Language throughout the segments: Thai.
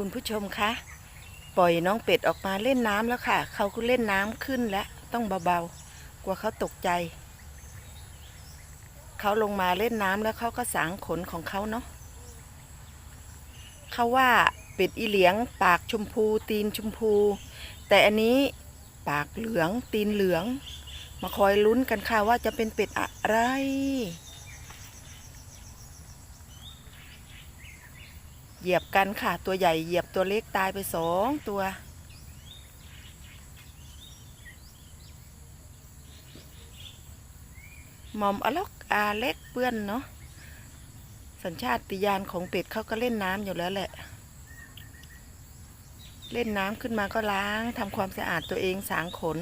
คุณผู้ชมคะ ปล่อยน้องเป็ดออกมาเล่นน้ำแล้วค่ะ เขาก็เล่นน้ำขึ้นแล้ว ต้องเบาๆ กลัวเขาตกใจ เขาลงมาเล่นน้ำแล้วเขาก็สางขนของเขาเนาะเขาว่าเป็ดอีเหลียง ปากชมพู ตีนชมพู แต่อันนี้ปากเหลือง ตีนเหลือง มาคอยลุ้นกันค่ะว่าจะเป็นเป็ดอะไร เหยียบกันค่ะ ตัวใหญ่เหยียบตัวเล็กตายไปสองตัวหมอมอล็อกอาเล็กเปื้อนเนาะสัญชาติญาณของเป็ดเขาก็เล่นน้ำอยู่แล้วแหละ เล่นน้ำขึ้นมาก็ล้างทำความสะอาดตัวเองสางขน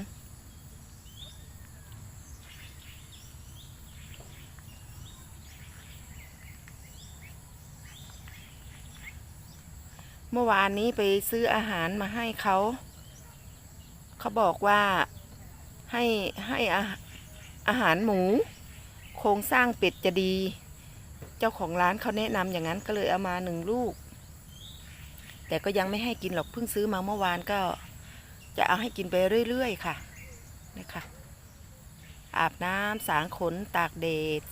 เมื่อวานนี้ไปซื้ออาหารมาให้เขา เขาบอกว่าให้ให้อาอาหารหมู โครงสร้างเป็ดจะดี เจ้าของร้านเขาแนะนำอย่างนั้นก็เลยเอามาหนึ่งลูก แต่ก็ยังไม่ให้กินหรอกเพิ่งซื้อมาเมื่อวานก็ จะเอาให้กินไปเรื่อยๆค่ะนะคะอาบน้ำสางขนตากแดด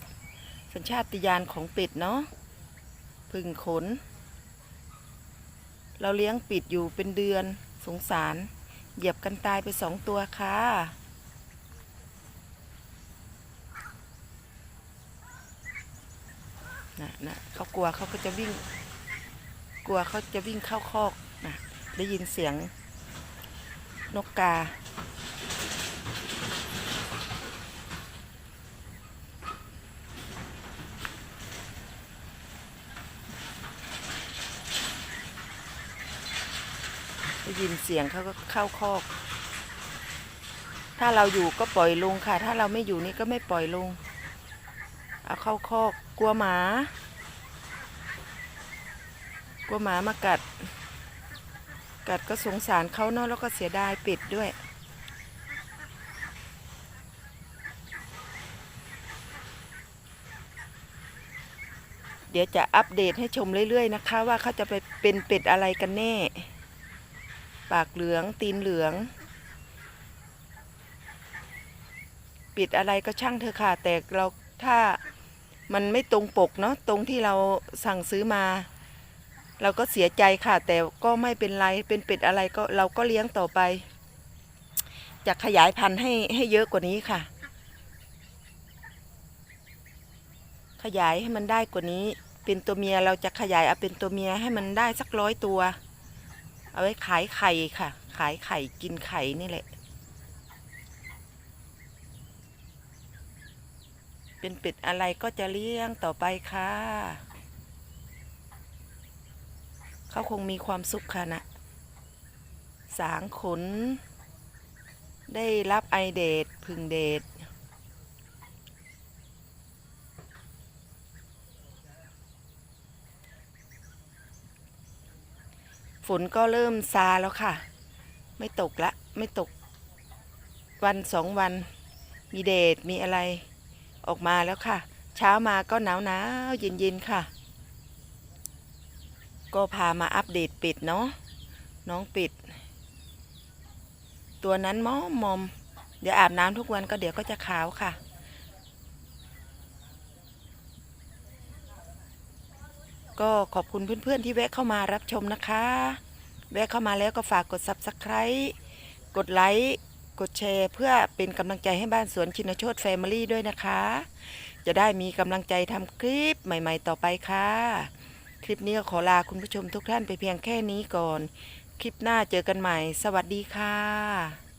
สัญชาตญาณของเป็ดเนาะพึ่งขน เราเลี้ยงปิดอยู่เป็นเดือนสงสาร เหยียบกันตายไปสองตัวค่ะ นะนะเขากลัวเขาก็จะวิ่ง กลัวเขาจะวิ่งเข้าคอกนะได้ยินเสียงนกกา ได้ยินเสียงเขาก็เข้าคอก ถ้าเราอยู่ก็ปล่อยลงค่ะ ถ้าเราไม่อยู่นี่ก็ไม่ปล่อยลง เอาเข้าคอก กลัวหมา กลัวหมามากัด กัดก็สงสารเขาเนาะแล้วก็เสียดายป็ดด้วยเดี๋ยวจะอัปเดตให้ชมเรื่อยๆนะคะ ว่าเขาจะไปเป็นเป็ดอะไรกันแน่ ปากเหลืองตีนเหลือง ปิดอะไรก็ช่างเธอค่ะ แต่เราถ้ามันไม่ตรงปกเนาะตรงที่เราสั่งซื้อมา เราก็เสียใจค่ะ แต่ก็ไม่เป็นไรเป็นเป็ดอะไรก็เราก็เลี้ยงต่อไป จะขยายพันธุ์ให้ให้เยอะกว่านี้ค่ะ ขยายให้มันได้กว่านี้ เป็นตัวเมียเราจะขยายเอาเป็นตัวเมียให้มันได้สักร้อยตัว เอาไว้ขายไข่ค่ะ ขายไข่กินไข่นี่แหละ เป็นเป็ดอะไรก็จะเลี้ยงต่อไปค่ะ เขาคงมีความสุขค่ะนะ สางขน ได้รับไอเดดพึงเดด นก็เริ่มซาแล้วค่ะ ไม่ตกละ ไม่ตก วันสองวัน มีเดดมีอะไร ออกมาแล้วค่ะ เช้ามาก็หนาวหนาวเย็นเย็นๆค่ะ ก็พามาอัปเดตเป็ดเนาะน้องเป็ดตัวนั้นมอมมอม เดี๋ยวอาบน้ำทุกวันก็เดี๋ยวก็จะขาวค่ะ ก็ขอบคุณเพื่อนๆที่แวะเข้ามารับชมนะคะ แวะเข้ามาแล้วก็ฝากกด Subscribe กดไลค์กดแชร์ เพื่อเป็นกำลังใจให้บ้านสวนชินโชตแฟมิลี่ด้วยนะคะ จะได้มีกำลังใจทำคลิปใหม่ๆต่อไปค่ะ คลิปนี้ก็ขอลาคุณผู้ชมทุกท่านไปเพียงแค่นี้ก่อน คลิปหน้าเจอกันใหม่ สวัสดีค่ะ